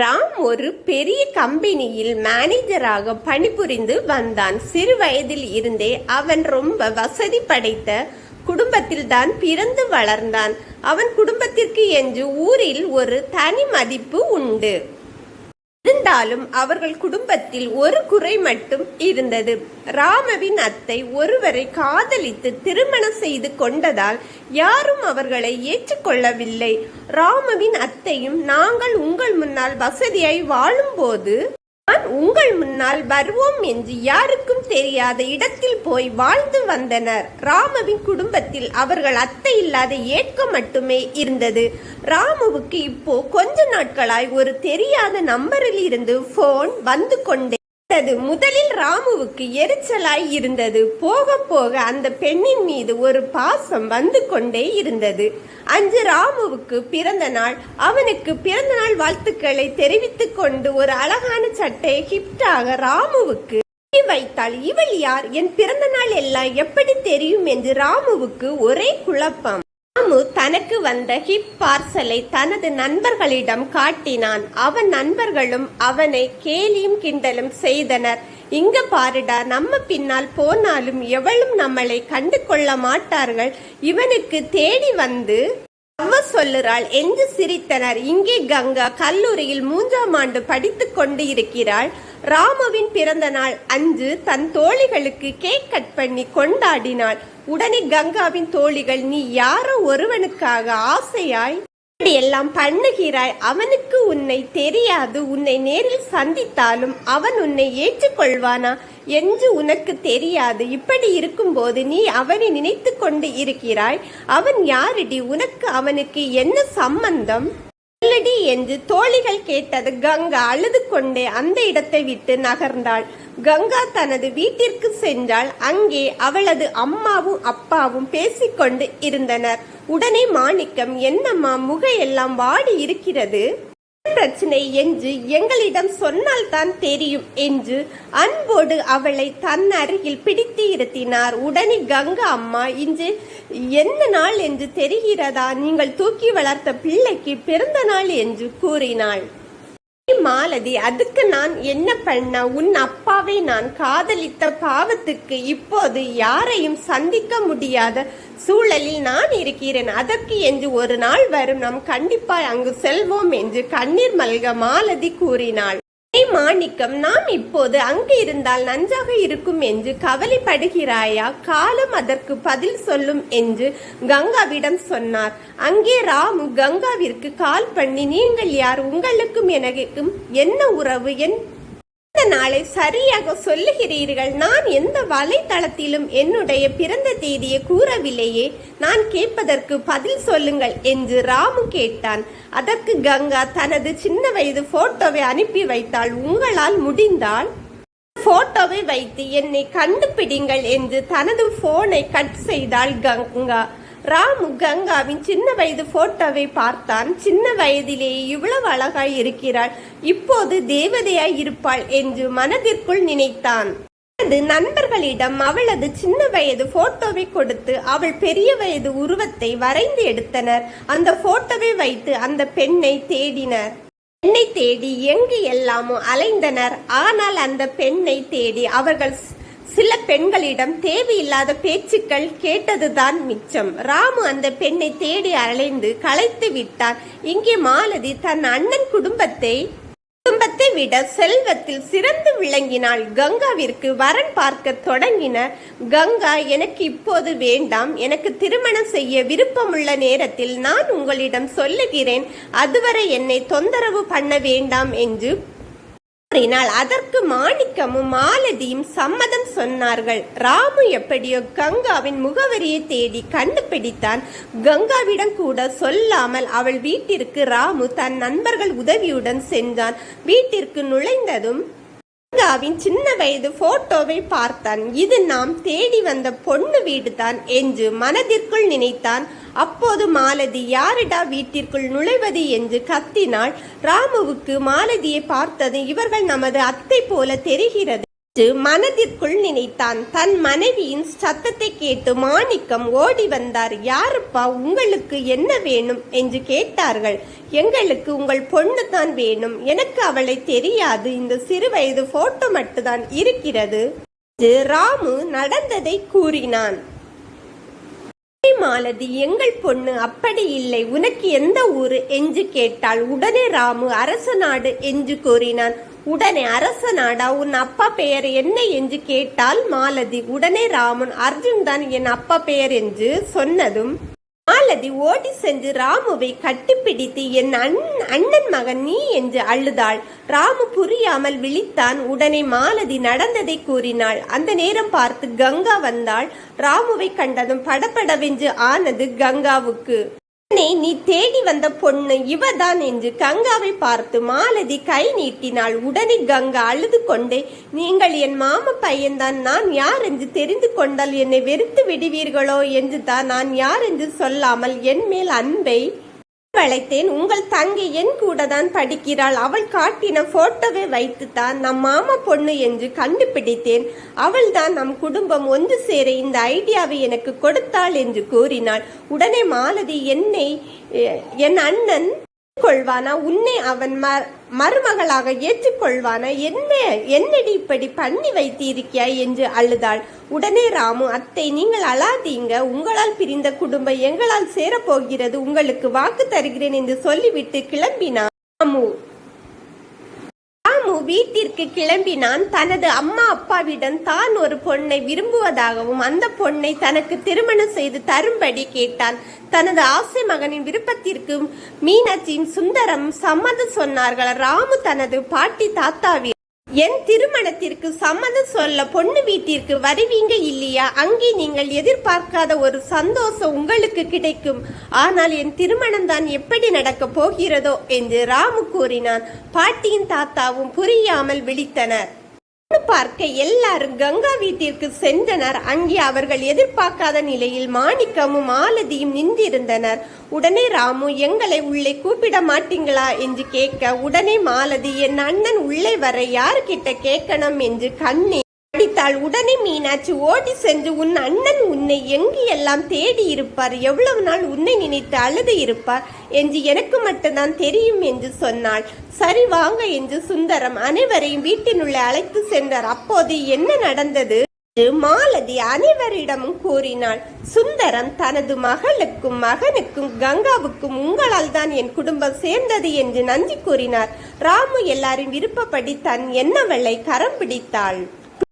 ராம் ஒரு பெரிய கம்பெனியில் மேனேஜராக பணிபுரிந்து வந்தான். சிறு வயதில் இருந்தே அவன் ரொம்ப வசதி படைத்த குடும்பத்தில் தான் பிறந்து வளர்ந்தான். அவன் குடும்பத்திற்கு என்று ஊரில் ஒரு தனி மதிப்பு உண்டு. இருந்தாலும் அவர்கள் குடும்பத்தில் ஒரு குறை மட்டும் இருந்தது. ராமவின் அத்தை ஒருவரை காதலித்து திருமணம் செய்து கொண்டதால் யாரும் அவர்களை ஏற்றுக்கொள்ளவில்லை. ராமவின் அத்தையும் நாங்கள் உங்கள் முன்னால் வசதியாய் வாழும்போது நான் உங்கள் முன்னால் வருவோம் என்று யாருக்கும் தெரியாத இடத்தில் போய் வாழ்ந்து வந்தனர். ராமவின் குடும்பத்தில் அவர்கள் அத்தை இல்லாத ஏக்கம் மட்டுமே இருந்தது. ராமுவுக்கு இப்போ கொஞ்ச நாட்களாய் ஒரு தெரியாத நம்பரில் இருந்து போன் வந்து கொண்டே இருந்தது. முதலில் ராமுவுக்கு எரிச்சலாய் இருந்தது. போக போக அந்த பெண்ணின் மீது ஒரு பாசம் வந்து கொண்டே இருந்தது. அன்று ராமுவுக்கு பிறந்த நாள். அவனுக்கு பிறந்த நாள் வாழ்த்துக்களை தெரிவித்துக் கொண்டு ஒரு அழகான சட்டை கிஃப்டாக ராமுவுக்கு வைத்தாள். இவள் யார்? என் பிறந்த நாள் எல்லாம் எப்படி தெரியும் என்று ராமுவுக்கு ஒரே குழப்பம். ராமு தனக்கு வந்த ஹிப் பார்சலை தனது நண்பர்களிடம் காட்டினான். அவன் நண்பர்களும் அவனை கேலியும் கிண்டலும் செய்தனர். இங்க பாருடா நம்ம பின்னால் போனாலும் எவளும் நம்மளை கண்டு கொள்ள மாட்டார்கள். இவனுக்கு தேடி வந்து அவ சொல்லுறாள் என்று சிரித்தனர். இங்கே கங்கா கல்லூரியில் மூன்றாம் ஆண்டு படித்து கொண்டு இருக்கிறாள். ராமுவின் பிறந்த நாள் அன்று தன் தோழிகளுக்கு கேக் கட் பண்ணி கொண்டாடினாள். உடனே கங்காவின் தோழிகள் நீ யாரோ ஒருவனுக்காக ஆசையாய் எல்லாம் பண்ணுகிறாய்? அவனுக்கு உன்னை தெரியாது. உன்னை நேரில் சந்தித்தாலும் அவன் உன்னை ஏற்றுக்கொள்வானா? என்று உனக்கு தெரியாது. இப்படி இருக்கும்போது நீ அவனை நினைத்து கொண்டு இருக்கிறாய். அவன் யாரடி? உனக்கு அவனுக்கு என்ன சம்பந்தம்? சொல்லடி என்று தோழிகள் கேட்டது கங்கா அழுது கொண்டே அந்த இடத்தை விட்டு நகர்ந்தாள். கங்கா தனது வீட்டிற்கு சென்றால் அங்கே அவளது அம்மாவும் அப்பாவும் பேசிக்கொண்டு இருந்தனர். உடனே மாணிக்கம் என்னம்மா முகையெல்லாம் வாடி இருக்கிறது? பிரச்சனை என்று எங்களிடம் சொன்னால் தான் தெரியும் என்று அன்போடு அவளை தன் அருகில் பிடித்து இருத்தினார். உடனே கங்கா அம்மா இன்று எந்த நாள் என்று தெரிகிறதா? நீங்கள் தூக்கி வளர்த்த பிள்ளைக்கு பிறந்த நாள் என்று கூறினாள். மாலதி அதுக்கு நான் என்ன பண்ண? உன் அப்பாவை நான் காதலித்த பாவத்துக்கு இப்போது யாரையும் சந்திக்க முடியாத சூழலில் நான் இருக்கிறேன். அதற்கு என்று ஒரு நாள் வரும். நாம் கண்டிப்பாய் அங்கு செல்வோம் என்று கண்ணீர் மல்க மாலதி கூறினாள். மாணிக்கம் நாம் இப்போது அங்கு இருந்தால் நன்றாக இருக்கும் என்று கவலைப்படுகிறாயா? காலம் அதற்கு பதில் சொல்லும் என்று கங்காவிடம் சொன்னார். அங்கே ராமு கங்காவிற்கு கால் பண்ணி நீங்கள் யார்? உங்களுக்கும் எனக்கும் என்ன உறவு? என் இந்த நாளை சரியாக சொல்லுகிறீர்கள். நான் எந்த வலைத்தளத்திலும் என்னுடைய பிறந்த தேதியை கூறவில்லையே. நான் கேட்பதற்கு பதில் சொல்லுங்கள் என்று ராமு கேட்டான். அதற்கு கங்கா தனது சின்ன வயது போட்டோவை அனுப்பி வைத்தாள். உங்களால் முடிந்தால் போட்டோவை வைத்து என்னை கண்டுபிடிங்கள் என்று தனது போனை கட் செய்தாள் கங்கா. ராமு கங்காவின் சின்ன வயது போட்டோவை பார்த்தான். சின்ன வயதிலேயே இவ்வளவு அழகாய் இருக்கிறாள். இப்போது தேவதையாய் இருப்பாள் என்று மனதிற்குள் நினைத்தான். தனது நண்பர்களிடம் அவளது சின்ன வயது போட்டோவை கொடுத்து அவள் பெரிய வயது உருவத்தை வரைந்து எடுத்தனர். அந்த போட்டோவை வைத்து அந்த பெண்ணை தேடினர். பெண்ணை தேடி எங்கு எல்லாமோ அலைந்தனர். ஆனால் அந்த பெண்ணை தேடி அவர்கள் சில பெண்களிடம் தேவையில்லாத பேச்சுக்கள் கேட்டதுதான் மிச்சம். ராமு அந்த பெண்ணை தேடி அலைந்து களைத்து விட்டார். இங்கே மாலதி தன் அண்ணன் குடும்பத்தை குடும்பத்தை விட செல்வத்தில் சிறந்து விளங்கினாள். கங்காவிற்கு வரன் பார்க்க தொடங்கினர். கங்கா எனக்கு இப்போது வேண்டாம். எனக்கு திருமணம் செய்ய விருப்பமுள்ள நேரத்தில் நான் உங்களிடம் சொல்லுகிறேன். அதுவரை என்னை தொந்தரவு பண்ண வேண்டாம் என்று கூறினால் அதற்கு மாணிக்கமும் மாலதியும் சம்மதம் சொன்னார்கள். ராமு எப்படியோ கங்காவின் முகவரியை தேடி கண்டுபிடித்தான். கங்காவிடம் கூட சொல்லாமல் அவள் வீட்டிற்கு ராமு தன் நண்பர்கள் உதவியுடன் சென்றான். வீட்டிற்கு நுழைந்ததும் கங்காவின் சின்ன வயது போட்டோவை பார்த்தான். இது நாம் தேடி வந்த பொண்ணு வீடுதான் என்று மனதிற்குள் நினைத்தான். அப்போது மாலதி யாரிடா வீட்டிற்குள் நுழைவது என்று கத்தினாள். ராமுவுக்கு மாலதியை பார்த்தது இவர்கள் நமது அத்தை போல தெரிகிறது. என்று மனதிற்குள் நினைத்தான். தன் மனைவியின் சத்தத்தை கேட்டு மாணிக்கம் ஓடி வந்தார். யாருப்பா உங்களுக்கு என்ன வேணும்? என்று கேட்டார்கள். எங்களுக்கு உங்கள் பொண்ணு தான் வேணும். எனக்கு அவளை தெரியாது. இந்த சிறு வயது போட்டோ மட்டும்தான் இருக்கிறது. என்று ராமு நடந்ததை கூறினான். மாலதி எங்கள் பொண்ணு அப்படி இல்லை. உனக்கு எந்த ஊரு என்று கேட்டாள். உடனே ராமு அரச நாடு என்று கூறினான். உடனே அரச நாடா? உன் அப்பா பெயர் என்ன? என்று கேட்டால் மாலதி. உடனே ராமன் அர்ஜுன் தான் என் அப்பா பெயர் என்று சொன்னதும் மாலதி ஓடி சென்று ராமுவை கட்டிப்பிடித்து என் அண் அண்ணன் மகன் நீ என்று அழுதாள். ராமு புரியாமல் விழித்தான். உடனே மாலதி நடந்ததை கூறினாள். அந்த நேரம் பார்த்து கங்கா வந்தாள். ராமுவை கண்டதும் படபடவென்று ஆனது கங்காவுக்கு. உடனே நீ தேடி வந்த பொண்ணு இவதான் என்று கங்காவை பார்த்து மாலதி கை நீட்டினாள். உடனே கங்கா அழுது கொண்டே நீங்கள் என் மாம பையன்தான் நான் யார் என்று தெரிந்து கொண்டால் என்னை வெறுத்து விடுவீர்களோ என்று தான் நான் யார் என்று சொல்லாமல் என் மேல் அன்பை வளைத்தேன் உங்கள் தங்கை என் கூட தான் படிக்கிறாள். அவள் காட்டின போட்டோவை வைத்துத்தான் நம் மாமா பொண்ணு என்று கண்டுபிடித்தேன். அவள் தான் நம் குடும்பம் ஒன்று சேர இந்த ஐடியாவை எனக்கு கொடுத்தாள் என்று கூறினாள். உடனே மாலதி என்னை என் அண்ணன் கொள்வானா உன்னை அவன் மர் மருமகளாக ஏற்றுக்கொள்வானா? என்ன என்னடி இப்படி பண்ணி வைத்திருக்கியாய் என்று அழுதாள். உடனே ராமு அத்தை நீங்கள் அழாதீங்க. உங்களால் பிரிந்த குடும்பம் எங்களால் சேரப்போகிறது. உங்களுக்கு வாக்கு தருகிறேன் என்று சொல்லிவிட்டு கிளம்பினான். ராமு வீட்டிற்கு கிளம்பினான். தனது அம்மா அப்பாவிடம் தான் ஒரு பொண்ணை விரும்புவதாகவும் அந்த பொண்ணை தனக்கு திருமணம் செய்து தரும்படி கேட்டான். தனது ஆசை மகனின் விருப்பத்திற்கு மீனாட்சியின் சுந்தரம் சம்மதம் சொன்னார்கள். ராமு தனது பாட்டி தாத்தாவி என் திருமணத்திற்கு சம்மதம் சொல்ல பொண்ணு வீட்டிற்கு வருவீங்க இல்லையா? அங்கே நீங்கள் எதிர்பார்க்காத ஒரு சந்தோஷம் உங்களுக்கு கிடைக்கும். ஆனால் என் திருமணம் தான் எப்படி நடக்கப் போகிறதோ என்று ராமு கூறினான். பாட்டியின் தாத்தாவும் புரியாமல் விழித்தனர். பார்க்க எல்லாரும் கங்கா வீட்டிற்கு சென்றனர். அங்கே அவர்கள் எதிர்பார்க்காத நிலையில் மாணிக்கமும் மாலதியும் நின்றிருந்தனர். உடனே ராமு எங்களை உள்ளே கூப்பிட மாட்டீங்களா? என்று கேட்க உடனே மாலதி என் அண்ணன் உள்ளே வர யார்கிட்ட கேட்கணும்? என்று கண்ணே அடித்தாள் உடனே மீனாட்சி ஓடி சென்று உன் அண்ணன் உன்னை எங்கு எல்லாம் தேடி இருப்பார்? எவ்வளவு நாள் உன்னை நினைத்து அழுது இருப்பார்? என்று எனக்கு மட்டும்தான் தெரியும் என்று சொன்னாள். சரி வாங்க என்று சுந்தரம் அனைவரையும் வீட்டினுள்ளே அழைத்து சென்றார். அப்போது என்ன நடந்தது? என்று மாலதி அனைவரிடமும் கூறினாள் சுந்தரம் தனது மகளுக்கும் மகனுக்கும் கங்காவுக்கும் உங்களால் தான் என் குடும்பம் சேர்ந்தது என்று நன்றி கூறினார். ராமு எல்லாரும் விருப்பப்படி தன் என்னவளை கரம் பிடித்தாள்.